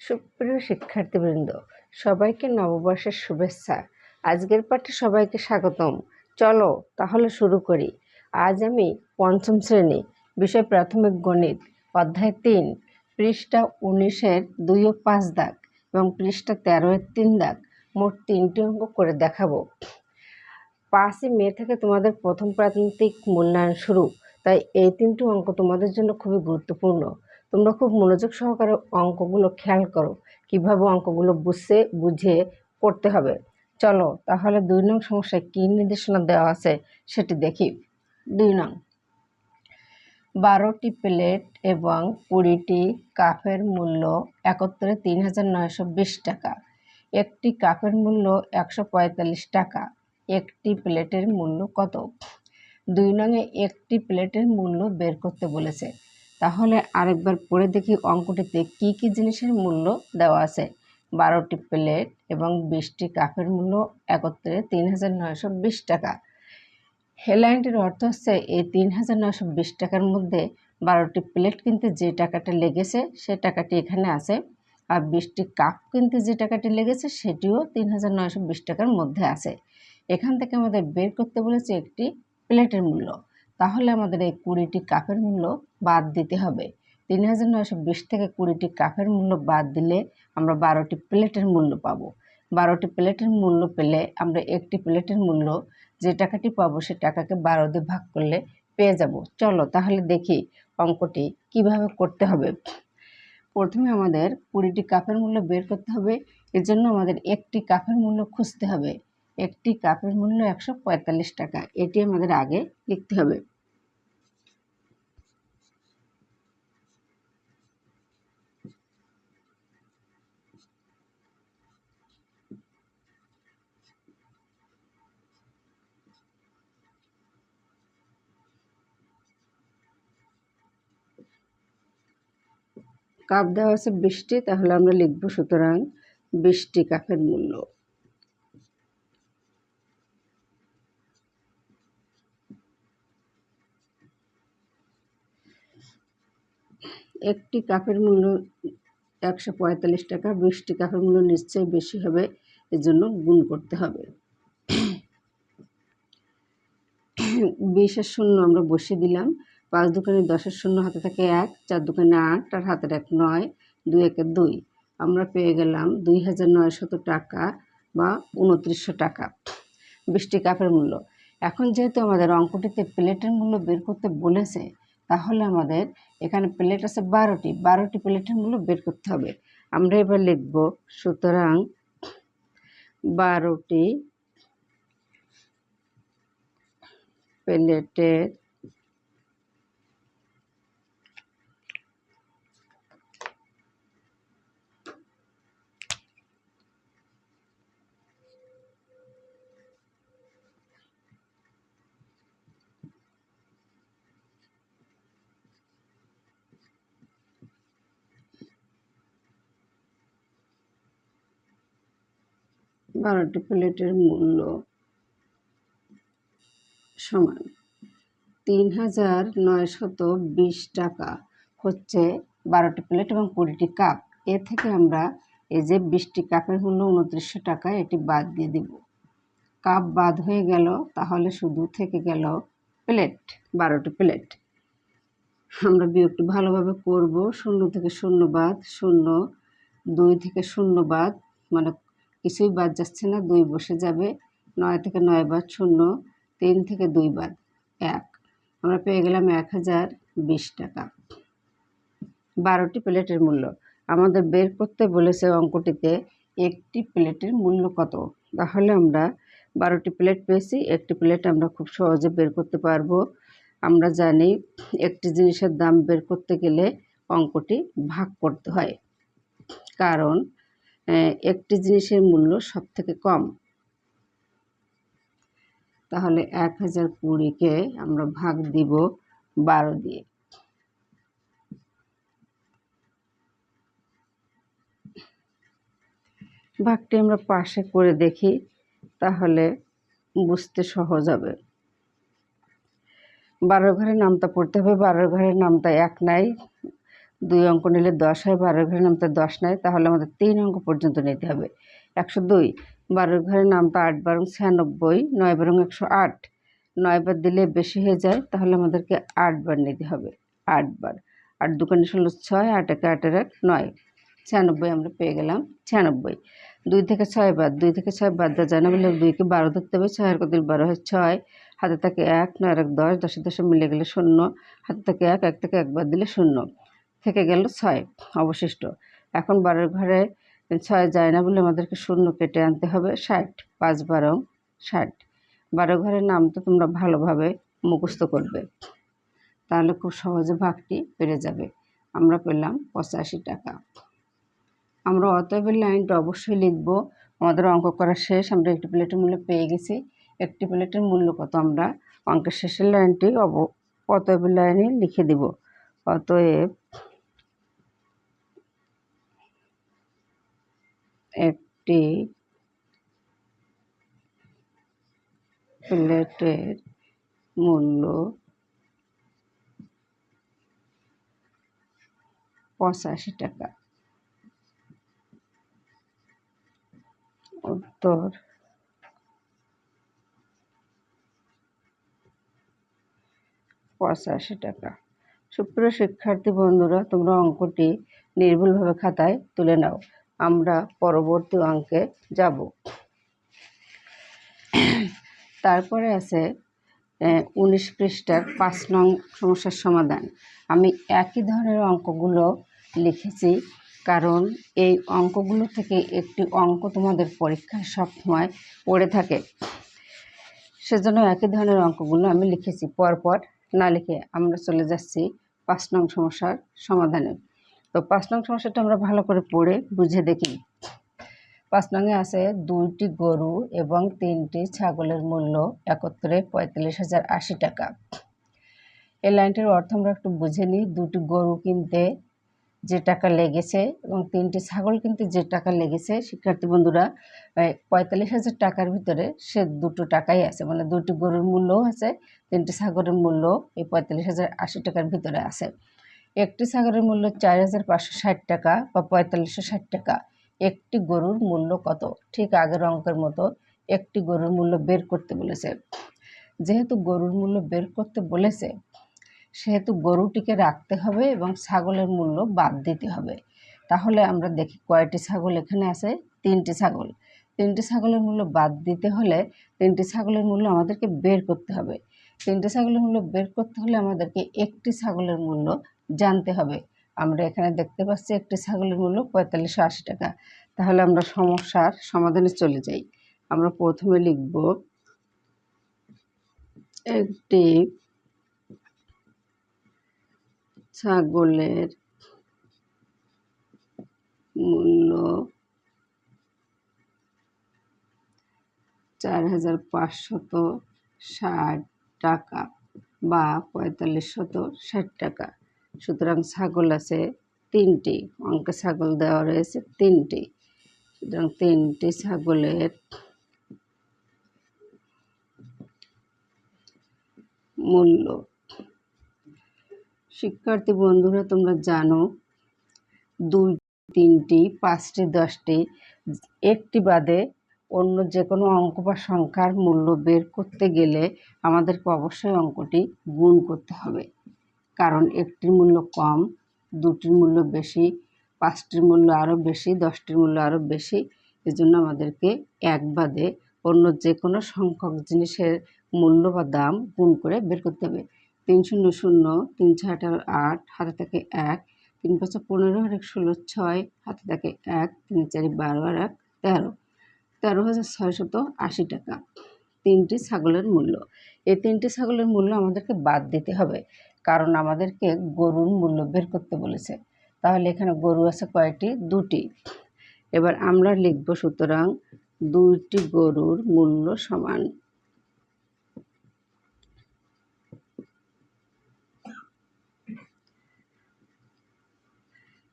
সুপ্রিয় শিক্ষার্থীবৃন্দ, সবাইকে নববর্ষের শুভেচ্ছা। আজকের পাঠে সবাইকে স্বাগতম। চলো তাহলে শুরু করি। আজ আমি পঞ্চম শ্রেণি, বিষয় প্রাথমিক গণিত, অধ্যায় তিন, পৃষ্ঠা উনিশের দুই ও পাঁচ দাগ এবং পৃষ্ঠা তেরো এর তিন দাগ। মোট তিনটি অঙ্ক করে দেখাবো। পাঁচই মে থেকে তোমাদের প্রথম প্রান্তিক মূল্যায়ন শুরু, তাই এই তিনটি অঙ্ক তোমাদের জন্য খুবই গুরুত্বপূর্ণ। তোমরা খুব মনোযোগ সহকারে অঙ্কগুলো খেয়াল করো, কীভাবে অঙ্কগুলো বুঝে বুঝে করতে হবে। চলো, তাহলে দুই নং সমস্যায় কী নির্দেশনা দেওয়া আছে সেটি দেখি। দুই নং। বারোটি প্লেট এবং কুড়িটি কাপের মূল্য একত্রে তিন হাজার নয়শো বিশ টাকা। একটি কাপের মূল্য একশো পঁয়তাল্লিশ টাকা। একটি প্লেটের মূল্য কত? দুই নঙে একটি প্লেটের মূল্য বের করতে বলেছে। তাহলে আরেকবার পড়ে দেখি অঙ্কটিতে কি কি জিনিসের মূল্য দেওয়া আছে। বারোটি প্লেট এবং বিশটি কাপের মূল্য একত্রে তিন হাজার নয়শো বিশ টাকা। হেডলাইনটির অর্থ হচ্ছে, এই তিন হাজার নয়শো বিশ টাকার মধ্যে বারোটি প্লেট কিনতে যে টাকাটা লেগেছে সে টাকাটি এখানে আছে। আর বিশটি কাপ কিনতে যে টাকাটি লেগেছে সেটিও তিন হাজার নয়শো বিশ টাকার মধ্যে আছে। এখান থেকে আমাদের বের করতে বলেছে একটি প্লেটের মূল্য। তাহলে আমাদের এই কুড়িটি কাপের মূল্য বাদ দিতে হবে। তিন হাজার নয়শো বিশ থেকে কুড়িটি কাপের মূল্য বাদ দিলে আমরা বারোটি প্লেটের মূল্য পাবো। বারোটি প্লেটের মূল্য পেলে আমরা একটি প্লেটের মূল্য যে টাকাটি পাবো সে টাকাকে বারো দিয়ে ভাগ করলে পেয়ে যাব। চলো তাহলে দেখি অঙ্কটি কীভাবে করতে হবে। প্রথমে আমাদের কুড়িটি কাপের মূল্য বের করতে হবে। এর জন্য আমাদের একটি কাপের মূল্য খুঁজতে হবে। একটি কাপের মূল্য একশো পঁয়তাল্লিশ টাকা। এটি আমাদের আগে লিখতে হবে। কাপ দেওয়া আছে বৃষ্টি, তাহলে আমরা লিখব সুতরাং বৃষ্টি কাপের মূল্য। একটি কাপের মূল্য একশো পঁয়তাল্লিশ টাকা, বৃষ্টি কাপের মূল্য নিশ্চয়ই বেশি হবে, এজন্য গুণ করতে হবে। বিশের শূন্য আমরা বসিয়ে দিলাম। পাঁচ দোকানে দশের শূন্য হাতে থাকে এক, চার দোকানে আট, আর হাতের এক নয়, দুই একের দুই। আমরা পেয়ে গেলাম দুই হাজার নয়শত টাকা বা উনত্রিশশো টাকা। বৃষ্টি কাপের মূল্য। এখন যেহেতু আমাদের অঙ্কটিতে প্লেটের মূল্য বের করতে বলেছে, তাহলে আমাদের এখানে প্লেট আছে বারোটি। বারোটি প্লেটের মূল্য বের করতে হবে। আমরা এবার লিখব, সুতরাং বারোটি প্লেটের বারোটি প্লেটের মূল্য সমান তিন হাজার নয়শত বিশ টাকা হচ্ছে বারোটি প্লেট এবং কুড়িটি কাপ। এ থেকে আমরা এই যে বিশটি কাপের মূল্য উনত্রিশশো টাকা, এটি বাদ দিয়ে দেব। কাপ বাদ হয়ে গেল, তাহলে শুধু থেকে গেল প্লেট, বারোটি প্লেট। আমরা বিয়োগটি ভালোভাবে করব, শূন্য থেকে শূন্য বাদ, শূন্য, দুই থেকে শূন্য বাদ মানে কিছুই বাদ যাচ্ছে না, দুই বসে যাবে। নয় থেকে নয় বাদ শূন্য, তিন থেকে দুই বাদ এক। আমরা পেয়ে গেলাম এক হাজার বিশ টাকা। বারোটি প্লেটের মূল্য। আমাদের বের করতে বলেছে অঙ্কটিতে, একটি প্লেটের মূল্য কত? তাহলে আমরা বারোটি প্লেট পেয়েছি, একটি প্লেট আমরা খুব সহজে বের করতে পারব। আমরা জানি একটি জিনিসের দাম বের করতে গেলে অঙ্কটি ভাগ করতে হয়। কারণ একটি জিনিসের মূল্য সব থেকে কম। তাহলে এক হাজার কুড়িকে আমরা ভাগ দিব বারো দিয়ে। ভাগটি আমরা পাশে করে দেখি, তাহলে বুঝতে সহজ হবে। বারো ঘরের নামটা পড়তে হবে বারো ঘরের নামটা এক নাই দুই অঙ্ক নিলে দশ হয়, বারোর ঘরের নাম তো দশ নয় তাহলে আমাদের তিন অঙ্ক পর্যন্ত নিতে হবে। একশো দুই, বারোর ঘরের নাম তো আট বারং ছিয়ানব্বই, নয় বারং একশো আট। নয় বার দিলে বেশি হয়ে যায়, তাহলে আমাদেরকে আটবার নিতে হবে। আটবার আট দোকানে ষোলো, ছয়, আট একে আটের এক, নয়। ছিয়ানব্বই আমরা পেয়ে গেলাম, ছিয়ানব্বই। দুই থেকে ছয় বাদ, দুই থেকে ছয় বাদ দেওয়া যায় না বলে দুইকে বারো ধরতে হবে, ছয়ের কত বারো হয় ছয়। হাতে থাকে এক নয় এক দশ দশে দশে মিলে গেলে শূন্য। হাতে থেকে এক এক থেকে একবার দিলে শূন্য। থেকে গেল ছয় অবশিষ্ট। এখন বারোর ঘরে ছয় যায় না বলে আমাদেরকে শূন্য কেটে আনতে হবে। ষাট, পাঁচ বারো ষাট। বারো ঘরের নাম তো তোমরা ভালোভাবে মুখস্থ করবে। তাহলে খুব সহজে ভাগটি পেরে যাবে। আমরা পেলাম পঁচাশি টাকা। আমরা অতএবের লাইনটা অবশ্যই লিখব। আমাদের অঙ্ক করা শেষ। আমরা একটি প্লেটের মূল্য পেয়ে গেছি। একটি প্লেটের মূল্য কত? আমরা অঙ্কের শেষের লাইনটি অব অতএবের লাইনে লিখে দিব। অতএব একটি প্লেটের মূল্য পঁচাশি টাকা। উত্তর। পঁচাশি টাকা। সুপ্রিয় শিক্ষার্থী বন্ধুরা, তোমরা অঙ্কটি নির্ভুলভাবে খাতায় তুলে নাও। আমরা পরবর্তী অঙ্কে যাব। তারপরে আছে উনিশ পৃষ্ঠার পাঁচ নং সমস্যার সমাধান। আমি একই ধরনের অঙ্কগুলো লিখেছি, কারণ এই অঙ্কগুলো থেকে একটি অঙ্ক তোমাদের পরীক্ষায় সবসময় পড়ে থাকে। সেজন্য একই ধরনের অঙ্কগুলো আমি লিখেছি। পরপর না লিখে আমরা চলে যাচ্ছি পাঁচ নং সমস্যার সমাধানে। তো পাঁচ নং সমস্যাটা আমরা ভালো করে পড়ে বুঝে দেখি পাঁচ নঙে আছে দুইটি গরু এবং তিনটি ছাগলের মূল্য একত্রে পঁয়তাল্লিশ হাজার আশি টাকা। এই লাইনটির অর্থ আমরা একটু বুঝে নিই। দুটি গরু কিনতে যে টাকা লেগেছে এবং তিনটি ছাগল কিনতে যে টাকা লেগেছে, শিক্ষার্থী বন্ধুরা পঁয়তাল্লিশ হাজার টাকার ভিতরে সে দুটো টাকাই আছে। মানে দুটি গরুর মূল্যও আছে, তিনটি ছাগলের মূল্য এই পঁয়তাল্লিশ হাজার আশি টাকার ভিতরে আছে। একটি ছাগলের মূল্য চার হাজার পাঁচশো ষাট টাকা বা পঁয়তাল্লিশশো ষাট টাকা। একটি গরুর মূল্য কত? ঠিক আগের অঙ্কের মতো একটি গরুর মূল্য বের করতে বলেছে। যেহেতু গরুর মূল্য বের করতে বলেছে, সেহেতু গরুটিকে রাখতে হবে এবং ছাগলের মূল্য বাদ দিতে হবে। তাহলে আমরা দেখি কয়টি ছাগল এখানে আছে? তিনটি ছাগল। তিনটি ছাগলের মূল্য বাদ দিতে হলে তিনটি ছাগলের মূল্য আমাদেরকে বের করতে হবে। তিনটি ছাগলের মূল্য বের করতে হলে আমাদেরকে একটি ছাগলের মূল্য জানতে হবে। আমরা এখানে দেখতে পাচ্ছি একটি ছাগলের মূল্য পঁয়তাল্লিশশো আশি টাকা। তাহলে আমরা সমস্যার সমাধানে চলে যাই। আমরা প্রথমে লিখব একটি ছাগলের মূল্য চার হাজার পাঁচশত ষাট টাকা বা পঁয়তাল্লিশ শত ষাট টাকা। সুতরাং ছাগল আছে তিনটি, অঙ্কে ছাগল দেওয়া রয়েছে তিনটি। সুতরাং তিনটি ছাগলের মূল্য। শিক্ষার্থী বন্ধুরা, তোমরা জানো, দুই, তিনটি, পাঁচটি, দশটি, একটি বাদে অন্য যে কোনো অঙ্ক বা সংখ্যার মূল্য বের করতে গেলে আমাদেরকে অবশ্যই অঙ্কটি গুণ করতে হবে। কারণ একটির মূল্য কম, দুটির মূল্য বেশি, পাঁচটির মূল্য আরও বেশি, দশটির মূল্য আরও বেশি, এজন্য আমাদেরকে এক বাদে অন্য যে কোনো সংখ্যক জিনিসের মূল্য বা দাম গুণ করে বের করতে হবে। তিন শূন্য শূন্য, তিন ছয় আঠারো আট, হাতে থাকে এক, তিন পাঁচ পনেরো, আর এক ষোলো ছয়, হাতে থাকে এক, তিন চারি বারো, আর এক তেরো। তেরো হাজার ছয়শত আশি টাকা। তিনটি ছাগলের মূল্য। এই তিনটি ছাগলের মূল্য আমাদেরকে বাদ দিতে হবে, কারণ আমাদেরকে গরুর মূল্য বের করতে বলেছে। তাহলে এখানে গরু আছে কয়টি? দুটি। এবার আমরা লিখব সুতরাং দুইটি গরুর মূল্য সমান।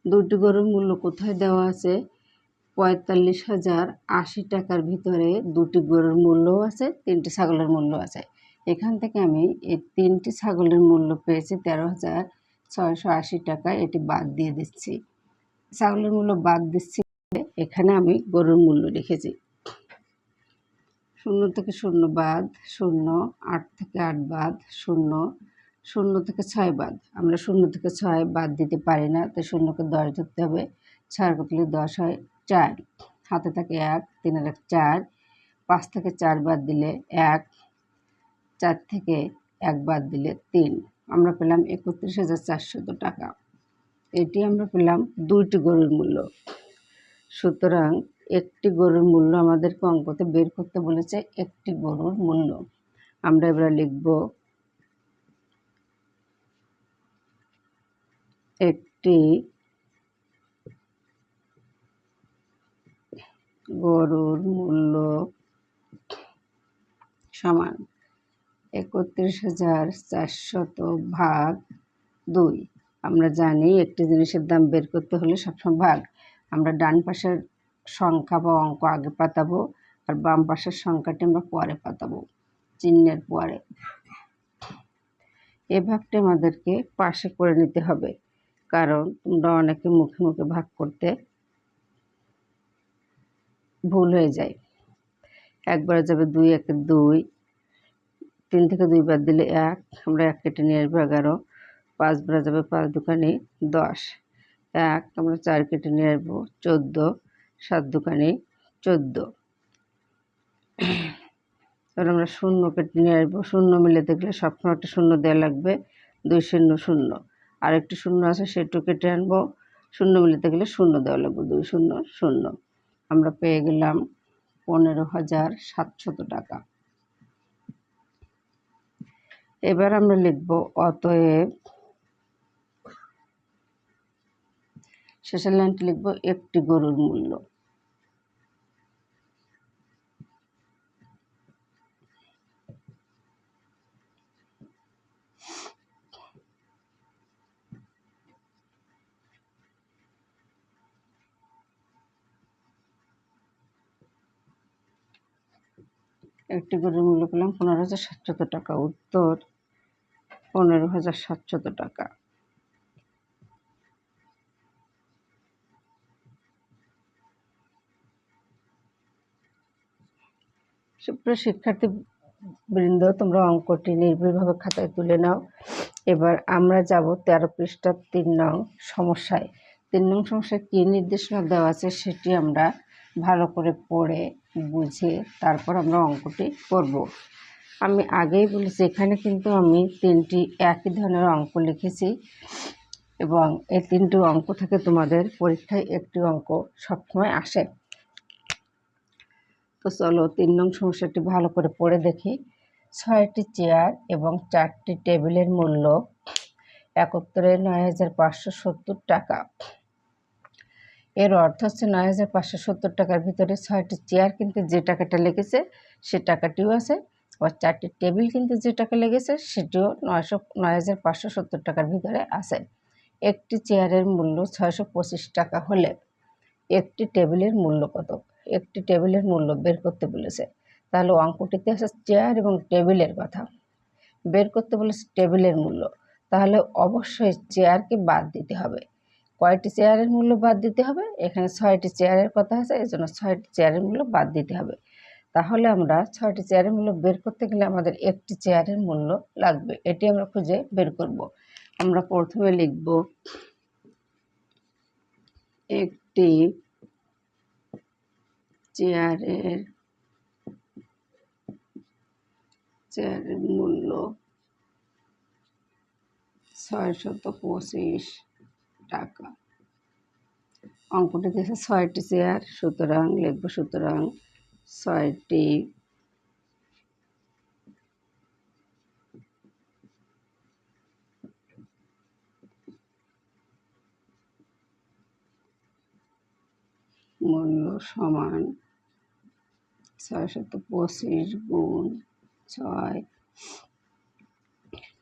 দুটি গরুর মূল্য কোথায় দেওয়া আছে? পঁয়তাল্লিশ হাজার আশি টাকার ভিতরে দুটি গরুর মূল্যও আছে, তিনটি ছাগলের মূল্য আছে। এখান থেকে আমি এই তিনটি ছাগলের মূল্য পেয়েছি তেরো হাজার ছয়শো আশি টাকা, এটি বাদ দিয়ে দিচ্ছি। ছাগলের মূল্য বাদ দিচ্ছি এখানে আমি গরুর মূল্য লিখেছি শূন্য থেকে শূন্য বাদ, শূন্য, আট থেকে আট বাদ, শূন্য শূন্য থেকে ছয় বাদ। আমরা শূন্য থেকে ছয় বাদ দিতে পারি না তো শূন্যকে দশ ধরতে হবে। ছয় কতলে দশ হয়? চার হাতে থাকে এক তিন তিনের এক চার, পাঁচ থেকে চার বাদ দিলে এক, চার থেকে এক বাদ দিলে তিন। আমরা পেলাম একত্রিশ হাজার চারশত টাকা। এটি আমরা পেলাম দুইটি গরুর মূল্য। সুতরাং একটি গরুর মূল্য আমাদেরকে অঙ্কতে বের করতে বলেছে একটি গরুর মূল্য। আমরা এবার লিখব একটি গরুর মূল্য সমান একত্রিশ হাজার চারশত ভাগ দুই। আমরা জানি একটি জিনিসের দাম বের করতে হলে সবসময় ভাগ। আমরা ডান পাশের সংখ্যা বা অঙ্ক আগে পাতাবো আর বাম পাশের সংখ্যাটি আমরা পরে পাতাবো, চিহ্নের পরে। এ ভাগটি আমাদেরকে পাশে করে নিতে হবে, কারণ তোমরা অনেকে মুখে মুখে ভাগ করতে ভুল হয়ে যায়। একবার যাবে দুই, একে দুই। তিন থেকে দুই বাদ দিলে এক। আমরা এক কেটে নিয়ে আসব এগারো। পাঁচ বার যাবে পাঁচ দোকানে দশ। এক, আমরা চার কেটে নিয়ে আসব চোদ্দ। সাত দোকানে চোদ্দ। এবার আমরা শূন্য কেটে নিয়ে আসব। শূন্য মিলে দেখলে সবসময় একটা শূন্য দেওয়া লাগবে। দুই শূন্য শূন্য। আরেকটি শূন্য আছে, সেটু কেটে আনব। শূন্য মিলে দেখলে শূন্য দেওয়া লাগবে। দুই শূন্য শূন্য। আমরা পেয়ে গেলাম পনেরো হাজার সাতশত টাকা। এবার আমরা লিখব অতএব শেষের লাইনটি লিখব একটি গরুর মূল্য। একটি গরুর মূল্য পেলাম পনেরো হাজার সাতশত টাকা, উত্তর পনেরো হাজার সাতশত টাকা। সুপ্রিয় শিক্ষার্থী বৃন্দ তোমরা অঙ্কটি নির্ভুলভাবে খাতায় তুলে নাও। এবার আমরা যাব তেরো পৃষ্ঠার তিন নং সমস্যায়। তিন নং সমস্যায় কী নির্দেশনা দেওয়া আছে সেটি আমরা ভালো করে পড়ে, বুঝে তারপর আমরা অঙ্কটি করব। আমি আগেই বলেছি, এখানে কিন্তু আমি তিনটি একই ধরনের অঙ্ক লিখেছি এবং এই তিনটি অঙ্ক থেকে তোমাদের পরীক্ষায় একটি অঙ্ক সবসময় আসে। তো চলো, তিন নং সমস্যাটি ভালো করে পড়ে দেখি। ছয়টি চেয়ার এবং চারটি টেবিলের মূল্য একত্রে নয় হাজার পাঁচশো সত্তর টাকা। এর অর্থ হচ্ছে নয় হাজার পাঁচশো সত্তর টাকার ভিতরে ছয়টি চেয়ার কিন্তু যে টাকাটা লেগেছে, সে টাকাটিও আছে। আবার চারটি টেবিল কিন্তু যে টাকা লেগেছে, সেটিও নয়শো, নয় হাজার পাঁচশো সত্তর টাকার ভিতরে আছে। একটি চেয়ারের মূল্য ছয়শো পঁচিশ টাকা হলে একটি টেবিলের মূল্য কত? একটি টেবিলের মূল্য বের করতে বলেছে। তাহলে অঙ্কটিতে আছে চেয়ার এবং টেবিলের কথা। বের করতে বলেছে টেবিলের মূল্য। তাহলে অবশ্যই চেয়ারকে বাদ দিতে হবে। কয়টি চেয়ারের মূল্য বাদ দিতে হবে? এখানে ছয়টি চেয়ারের কথা আছে এই জন্য ছয়টি চেয়ারের মূল্য বাদ দিতে হবে। তাহলে আমরা ছয়টি চেয়ারের মূল্য বের করতে গেলে আমাদের একটি চেয়ারের মূল্য লাগবে। এটি আমরা খুঁজে বের করব। আমরা প্রথমে লিখব একটি চেয়ারের চেয়ারের মূল্য ছয়শত পঁচিশ। টাকা। অঙ্কটি দেখে ছয়টি চেয়ার সুতরাং লিখব সুতরাং ছয়টি মূল্য সমান ছয়শত পঁচিশ গুণ ছয়।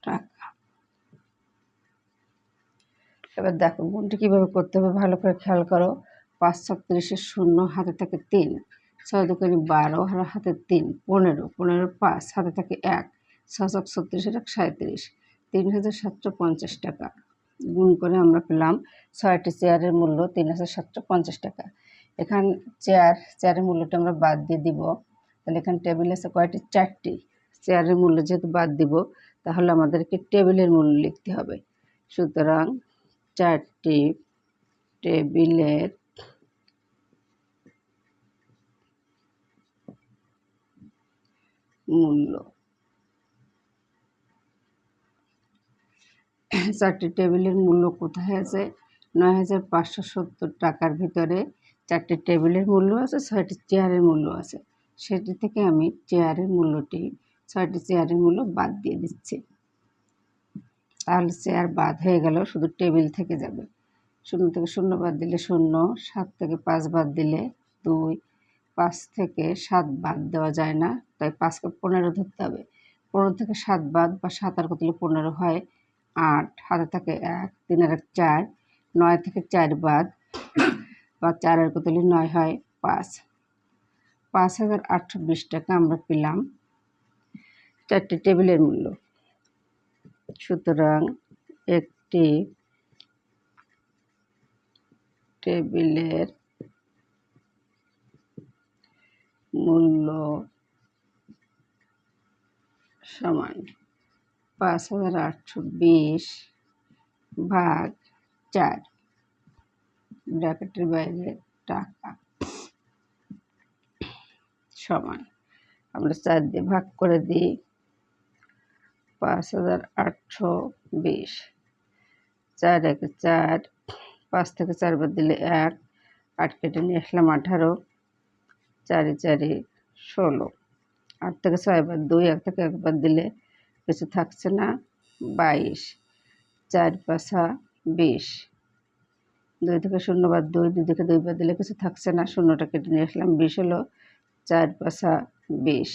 টাকা। এবার দেখো, গুণটি কীভাবে করতে হবে ভালো করে খেয়াল করো। পাঁচ ছত্রিশের শূন্য, হাতে থাকে তিন। ছয় দোকানি বারো হাতে তিন, পনেরো। পনেরো পাঁচ, হাতে থাকে এক। ছশো ছত্রিশের এক সাঁত্রিশ তিন হাজার সাতশো পঞ্চাশ টাকা। গুণ করে আমরা পেলাম ছয়টি চেয়ারের মূল্য তিন হাজার সাতশো পঞ্চাশ টাকা। এখান চেয়ার, চেয়ারের মূল্যটা আমরা বাদ দিয়ে দিব। তাহলে এখানে টেবিল আছে কয়টি? চারটি। চেয়ারের মূল্য যেহেতু বাদ দিব, তাহলে আমাদেরকে টেবিলের মূল্য লিখতে হবে। সুতরাং চারটি টেবিলের মূল্য। চারটি টেবিলের মূল্য কোথায় আছে? নয় হাজার পাঁচশো সত্তর টাকার ভিতরে চারটি টেবিলের মূল্য আছে, ছয়টি চেয়ারের মূল্য আছে। সেটি থেকে আমি চেয়ারের মূল্যটি, ছয়টি চেয়ারের মূল্য বাদ দিয়ে দিচ্ছি। তাহলে চেয়ার বাদ হয়ে গেল, শুধু টেবিল থেকে যাবে। শূন্য থেকে শূন্য বাদ দিলে শূন্য, সাত থেকে পাঁচ বাদ দিলে দুই, পাঁচ থেকে সাত বাদ দেওয়া যায় না, তাই পাঁচকে পনেরো ধরতে হবে। পনেরো থেকে সাত বাদ বা সাত আর কতলে পনেরো হয়? আট হাতে থাকে এক তিন আর এক চার, নয় থেকে চার বাদ বা চার আর কতলে নয় হয়? পাঁচ। পাঁচ হাজার আটশো বিশ টাকা আমরা পেলাম। চারটি টেবিলের মূল্য। সুতরাং একটি টেবিলের মূল্য সমান পাঁচ হাজার আটশো বিশ ভাগ চার, ব্র্যাকেটের বাইরে টাকা সমান। আমরা চার দিয়ে ভাগ করে দিই। পাঁচ হাজার আটশো বিশ। চার এক চার, পাঁচ থেকে চার বাদ দিলে এক, আট কেটে নিয়ে আসলাম আঠারো, চারি চারি ষোলো। আট থেকে ছয় বাদ দুই, এক থেকে একবার দিলে কিছু থাকছে না, বাইশ। চার পাঁচা বিশ। দুই থেকে শূন্য বাদ দুই দুই থেকে দুই বাদ দিলে কিছু থাকছে না, শূন্যটা কেটে নিয়ে আসলাম, বিশ হলো চার পাঁচা বিশ।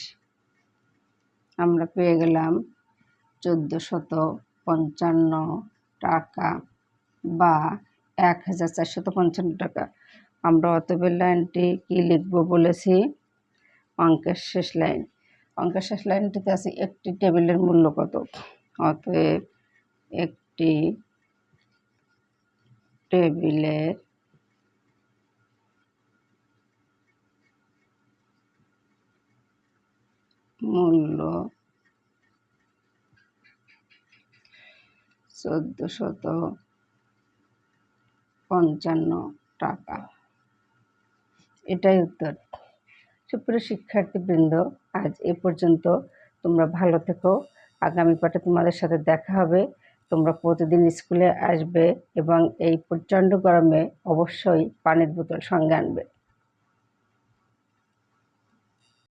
আমরা পেয়ে গেলাম চোদ্দ শত পঞ্চান্ন টাকা বা এক হাজার চারশত পঞ্চান্ন টাকা। আমরা অতএবের লাইনটি কী লিখব বলেছি? অঙ্কের শেষ লাইন। অঙ্কের শেষ লাইনটিতে আছে একটি টেবিলের মূল্য কত? অতএব একটি টেবিলের মূল্য চোদ্দ শত পঞ্চান্ন টাকা। এটাই উত্তর। সুপ্রিয় শিক্ষার্থীবৃন্দ, আজ এ পর্যন্ত। তোমরা ভালো থেকো। আগামী পাঠে তোমাদের সাথে দেখা হবে। তোমরা প্রতিদিন স্কুলে আসবে এবং এই প্রচণ্ড গরমে অবশ্যই পানির বোতল সঙ্গে আনবে।